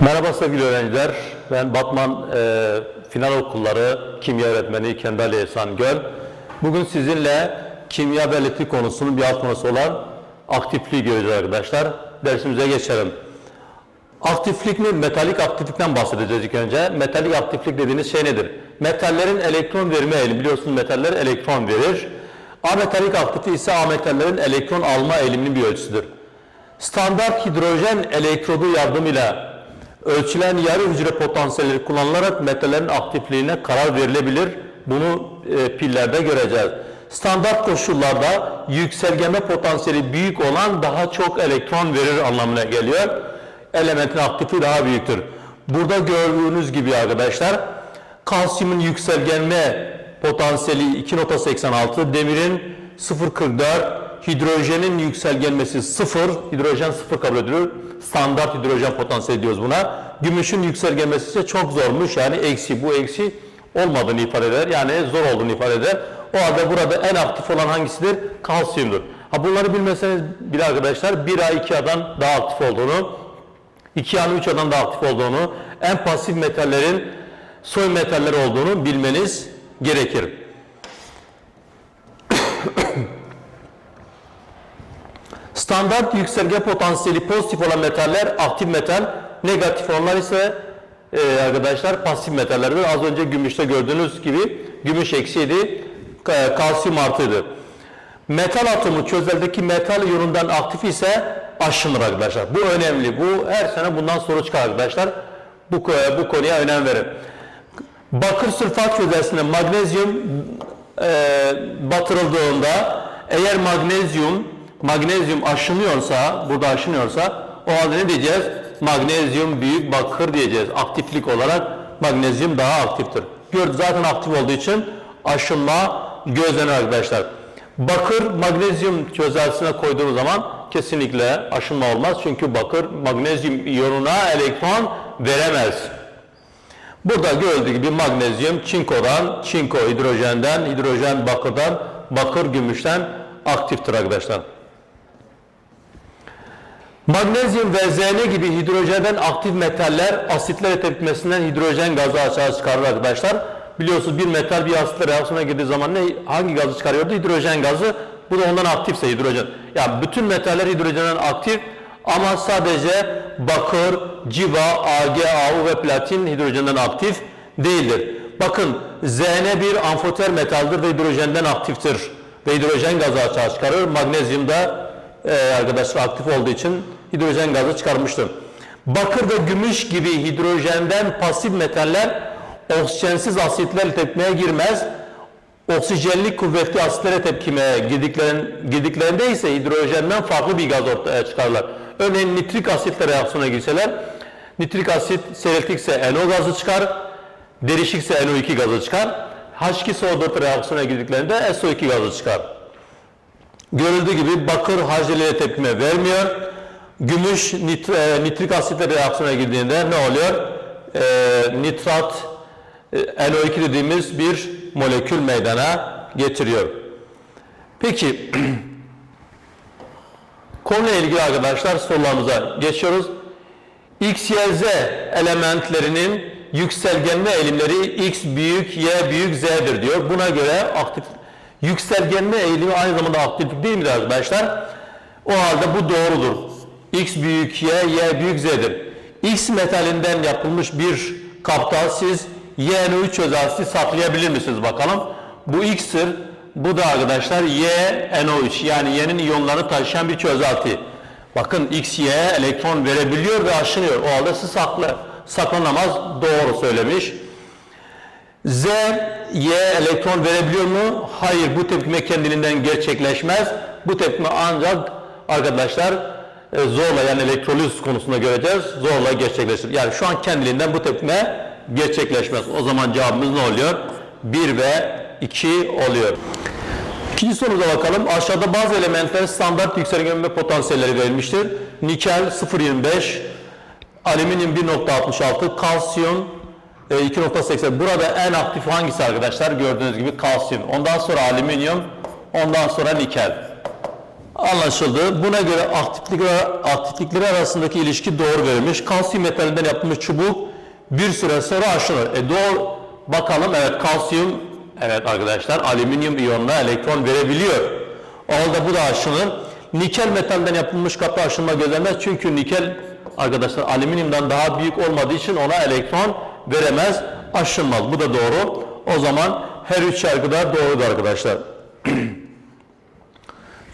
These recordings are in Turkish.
Merhaba sevgili öğrenciler. Ben Batman e, Final Okulları Kimya Öğretmeni Kendal Ehsan Göl. Bugün sizinle kimya ve elektrik konusunun bir alt konusu olan aktifliği göreceğiz arkadaşlar. Dersimize geçelim. Aktiflik mi? Metalik aktiflikten bahsedeceğiz ilk önce. Metalik aktiflik dediğiniz şey nedir? Metallerin elektron verme eğilimi. Biliyorsunuz metaller elektron verir. Ametalik aktiflik ise ametallerin elektron alma eğiliminin bir ölçüsüdür. Standart hidrojen elektrodu yardımıyla ölçülen yarı hücre potansiyelleri kullanılarak metallerin aktifliğine karar verilebilir. Bunu e, pillerde göreceğiz. Standart koşullarda yükselgeme potansiyeli büyük olan daha çok elektron verir anlamına geliyor. Elementin aktifliği daha büyüktür. Burada gördüğünüz gibi arkadaşlar kalsiyumun yükselgenme potansiyeli 2.86, demirin 0.44, hidrojenin yükselgenmesi 0, hidrojen 0 kabul edilir. Standart hidrojen potansiyeli diyoruz buna. Gümüşün yükselgenmesi ise çok zormuş yani eksi. Bu eksi olmadığını ifade eder. Yani zor olduğunu ifade eder. O halde burada en aktif olan hangisidir? Kalsiyumdur. Ha bunları bilmeseniz bile arkadaşlar 1A 2A'dan daha aktif olduğunu, 2A'nın 3A'dan daha aktif olduğunu, en pasif metallerin soy metaller olduğunu bilmeniz gerekir. Standart yükselge potansiyeli pozitif olan metaller aktif metal, negatif olanlar ise e, arkadaşlar pasif metallerdir. Az önce gümüşte gördüğünüz gibi gümüş eksiydi, ka- kalsiyum artıydı. Metal atomu çözeldeki metal iyonundan aktif ise aşınır arkadaşlar. Bu önemli. Bu her sene bundan soru çıkar arkadaşlar. Bu, bu konuya önem verin. Bakır sülfat çözeltisinde magnezyum e, batırıldığında eğer magnezyum magnezyum aşınıyorsa, burada aşınıyorsa o halde ne diyeceğiz? Magnezyum büyük bakır diyeceğiz. Aktiflik olarak magnezyum daha aktiftir. Gördü zaten aktif olduğu için aşınma gözlenir arkadaşlar. Bakır magnezyum çözeltisine koyduğumuz zaman kesinlikle aşınma olmaz. Çünkü bakır magnezyum iyonuna elektron veremez. Burada gördüğü gibi magnezyum çinkodan, çinko hidrojenden, hidrojen bakırdan, bakır gümüşten aktiftir arkadaşlar. Magnezyum ve Zn gibi hidrojenden aktif metaller asitler tepkimesinden hidrojen gazı açığa çıkarır arkadaşlar. Biliyorsunuz bir metal bir asitle reaksiyona girdiği zaman ne hangi gazı çıkarıyordu? Hidrojen gazı. Bu da ondan aktifse hidrojen. Yani bütün metaller hidrojenden aktif ama sadece bakır, civa, Ag, Au ve platin hidrojenden aktif değildir. Bakın Zn bir amfoter metaldir ve hidrojenden aktiftir. Ve hidrojen gazı açığa çıkarır. Magnezyum da e, arkadaşlar aktif olduğu için hidrojen gazı çıkarmıştır. Bakır ve gümüş gibi hidrojenden pasif metaller oksijensiz asitlerle tepkimeye girmez. Oksijenli kuvvetli asitlere tepkimeye girdiklerin, girdiklerinde ise hidrojenden farklı bir gaz ortaya çıkarlar. Örneğin nitrik asitle reaksiyona girseler, nitrik asit seyreltikse NO gazı çıkar, derişikse NO2 gazı çıkar. H2SO4 reaksiyona girdiklerinde SO2 gazı çıkar. Görüldüğü gibi bakır haceliğe tepkime vermiyor. Gümüş nit, e, nitrik asitle reaksiyona girdiğinde ne oluyor? E, nitrat e, NO2 dediğimiz bir molekül meydana getiriyor. Peki konuyla ilgili arkadaşlar sorularımıza geçiyoruz. X, Y, Z elementlerinin yükselgenme eğilimleri X büyük, Y büyük, Z'dir diyor. Buna göre aktif yükselgenme eğilimi aynı zamanda aktiflik değil midir arkadaşlar? O halde bu doğrudur. X büyük Y, Y büyük Z'dir. X metalinden yapılmış bir kapta siz YNO3 çözeltisi saklayabilir misiniz bakalım? Bu X'tir. Bu da arkadaşlar YNO3 yani Y'nin iyonlarını taşıyan bir çözelti. Bakın X, Y elektron verebiliyor ve aşınıyor. O halde siz saklı, saklanamaz. Doğru söylemiş. Z, Y elektron verebiliyor mu? Hayır, bu tepkime kendiliğinden gerçekleşmez. Bu tepkime ancak arkadaşlar e, zorla yani elektroliz konusunda göreceğiz. Zorla gerçekleşir. Yani şu an kendiliğinden bu tepkime gerçekleşmez. O zaman cevabımız ne oluyor? 1 ve 2 oluyor. İkinci sorumuza bakalım. Aşağıda bazı elementlerin standart yükselgenme potansiyelleri verilmiştir. Nikel 0.25, alüminyum 1.66, kalsiyum e, 2.80. Burada en aktif hangisi arkadaşlar? Gördüğünüz gibi kalsiyum. Ondan sonra alüminyum, ondan sonra nikel. Anlaşıldı. Buna göre aktiflikler, arasındaki ilişki doğru verilmiş. Kalsiyum metalinden yapılmış çubuk bir süre sonra aşınır. E doğru bakalım evet kalsiyum evet arkadaşlar alüminyum iyonuna elektron verebiliyor. O bu da aşınır. Nikel metalden yapılmış kapı aşınma gözlenmez. Çünkü nikel arkadaşlar alüminyumdan daha büyük olmadığı için ona elektron veremez, aşınmaz. Bu da doğru. O zaman her üç yargı da doğrudur arkadaşlar.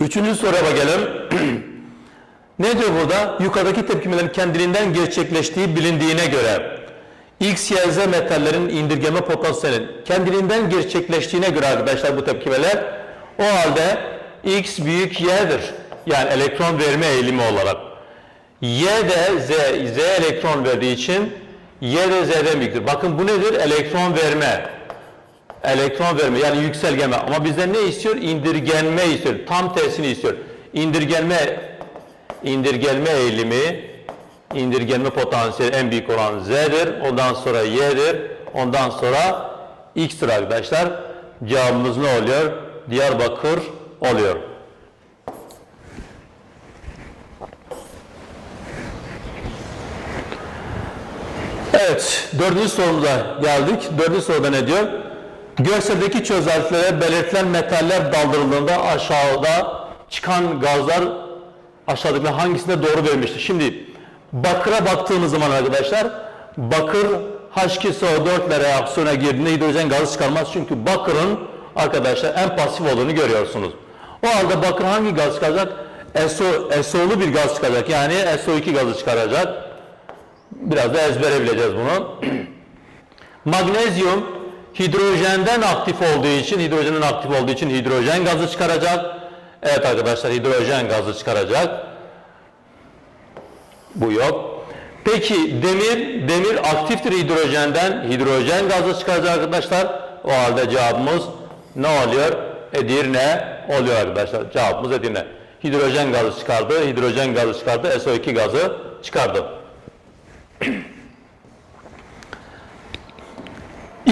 Üçüncü soruya bakalım. ne diyor burada? Yukarıdaki tepkimelerin kendiliğinden gerçekleştiği bilindiğine göre X, Y, Z metallerin indirgeme potansiyelinin kendiliğinden gerçekleştiğine göre arkadaşlar bu tepkimeler o halde X büyük Y'dir. Yani elektron verme eğilimi olarak. Y de Z, Z elektron verdiği için Y de Z'den büyüktür. Bakın bu nedir? Elektron verme. Elektron verme yani yükselgeme ama bizden ne istiyor? İndirgenme istiyor. Tam tersini istiyor. İndirgenme indirgenme eğilimi indirgenme potansiyeli en büyük olan Z'dir. Ondan sonra Y'dir. Ondan sonra X'tir arkadaşlar. Cevabımız ne oluyor? Diyarbakır oluyor. Evet, dördüncü sorumuza geldik. Dördüncü soruda ne diyor? Görseldeki çözeltilere belirtilen metaller daldırıldığında aşağıda çıkan gazlar aşağıdaki hangisinde doğru verilmiştir? Şimdi bakıra baktığımız zaman arkadaşlar bakır H2SO4 ile reaksiyona girdiğinde hidrojen gazı çıkarmaz. Çünkü bakırın arkadaşlar en pasif olduğunu görüyorsunuz. O halde bakır hangi gaz çıkaracak? SO, SO'lu bir gaz çıkaracak. Yani SO2 gazı çıkaracak. Biraz da ezbere bileceğiz bunu. Magnezyum hidrojenden aktif olduğu için, hidrojenden aktif olduğu için hidrojen gazı çıkaracak. Evet arkadaşlar hidrojen gazı çıkaracak. Bu yok. Peki demir, demir aktiftir hidrojenden. Hidrojen gazı çıkaracak arkadaşlar. O halde cevabımız ne oluyor? Edirne oluyor arkadaşlar. Cevabımız Edirne. Hidrojen gazı çıkardı, hidrojen gazı çıkardı, SO2 gazı çıkardı.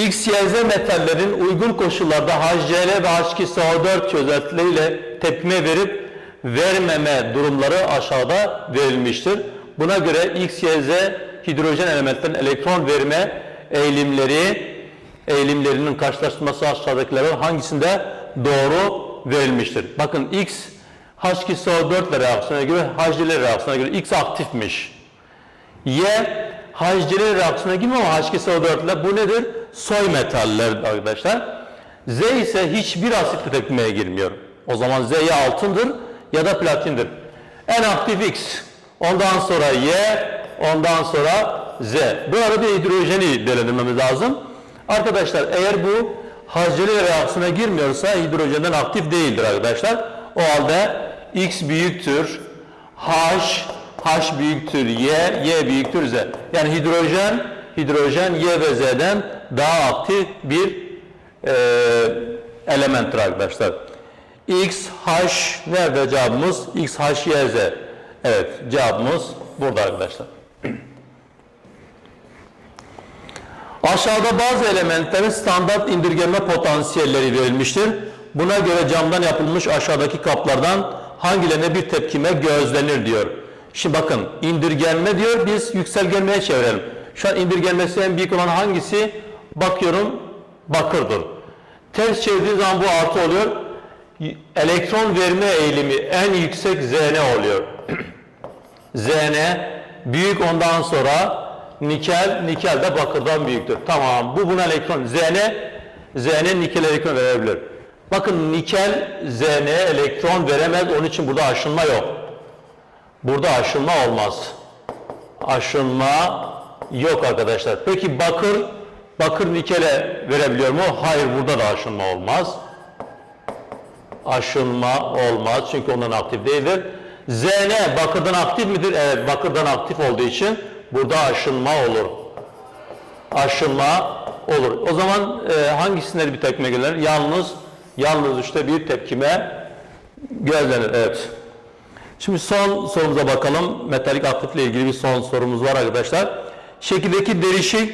X, Y, metallerin uygun koşullarda HCl ve H2SO4 çözeltileriyle tepkime verip vermeme durumları aşağıda verilmiştir. Buna göre X, Y, hidrojen elementlerin elektron verme eğilimleri eğilimlerinin karşılaştırması aşağıdakilerin hangisinde doğru verilmiştir? Bakın X H2SO4 ile reaksiyona göre HCl reaksiyona göre X aktifmiş. Y HCl reaksiyona girmiyor ama H2SO4 ile bu nedir? Soy metaller arkadaşlar. Z ise hiçbir asitle tepkimeye girmiyor. O zaman Z ya altındır ya da platindir. En aktif X. Ondan sonra Y, ondan sonra Z. Bu arada hidrojeni belirlememiz lazım. Arkadaşlar eğer bu HCl reaksiyona girmiyorsa hidrojenden aktif değildir arkadaşlar. O halde X büyüktür. H H büyüktür Y, Y büyüktür Z. Yani hidrojen, hidrojen Y ve Z'den daha aktif bir e, elementtir arkadaşlar. X, H, nerede cevabımız? X, H, Y, Z. Evet, cevabımız burada arkadaşlar. Aşağıda bazı elementlerin standart indirgeme potansiyelleri verilmiştir. Buna göre camdan yapılmış aşağıdaki kaplardan hangilerine bir tepkime gözlenir diyor. Şimdi bakın indirgenme diyor biz yükselgenmeye çevirelim. Şu an indirgenmesi en büyük olan hangisi? Bakıyorum bakırdır. Ters çevirdiği zaman bu artı oluyor. Elektron verme eğilimi en yüksek Zn oluyor. Zn büyük ondan sonra nikel, nikel de bakırdan büyüktür. Tamam bu buna elektron. Zn, Zn nikel elektron verebilir. Bakın nikel Zn'ye elektron veremez onun için burada aşınma yok. Burada aşınma olmaz. Aşınma yok arkadaşlar. Peki bakır, bakır nikele verebiliyor mu? Hayır burada da aşınma olmaz. Aşınma olmaz çünkü ondan aktif değildir. Zn bakırdan aktif midir? Evet bakırdan aktif olduğu için burada aşınma olur. Aşınma olur. O zaman e, hangisine bir tepkime gelir? Yalnız yalnız işte bir tepkime gözlenir. Evet. Şimdi son sorumuza bakalım. Metalik aktifle ilgili bir son sorumuz var arkadaşlar. Şekildeki derişik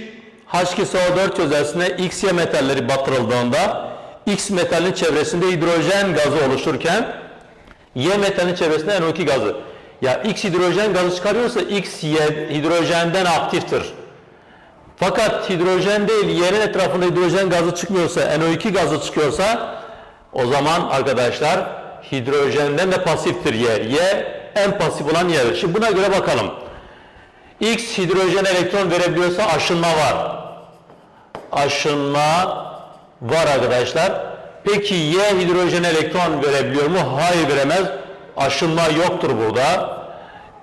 H2SO4 çözeltisine XY metalleri batırıldığında X metalin çevresinde hidrojen gazı oluşurken Y metalin çevresinde NO2 gazı. Ya X hidrojen gazı çıkarıyorsa X Y hidrojenden aktiftir. Fakat hidrojen değil, Y'nin etrafında hidrojen gazı çıkmıyorsa, NO2 gazı çıkıyorsa o zaman arkadaşlar hidrojenden de pasiftir Y. Y en pasif olan Y'dir. Şimdi buna göre bakalım. X hidrojen elektron verebiliyorsa aşınma var. Aşınma var arkadaşlar. Peki Y hidrojen elektron verebiliyor mu? Hayır veremez. Aşınma yoktur burada.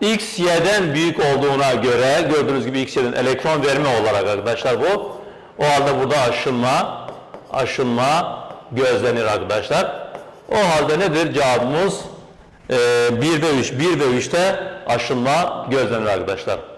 X Y'den büyük olduğuna göre gördüğünüz gibi X Y'den elektron verme olarak arkadaşlar bu. O halde burada aşınma aşınma gözlenir arkadaşlar. O halde nedir cevabımız? Ee, 1 ve 3. 1 ve 3'te aşınma gözlenir arkadaşlar.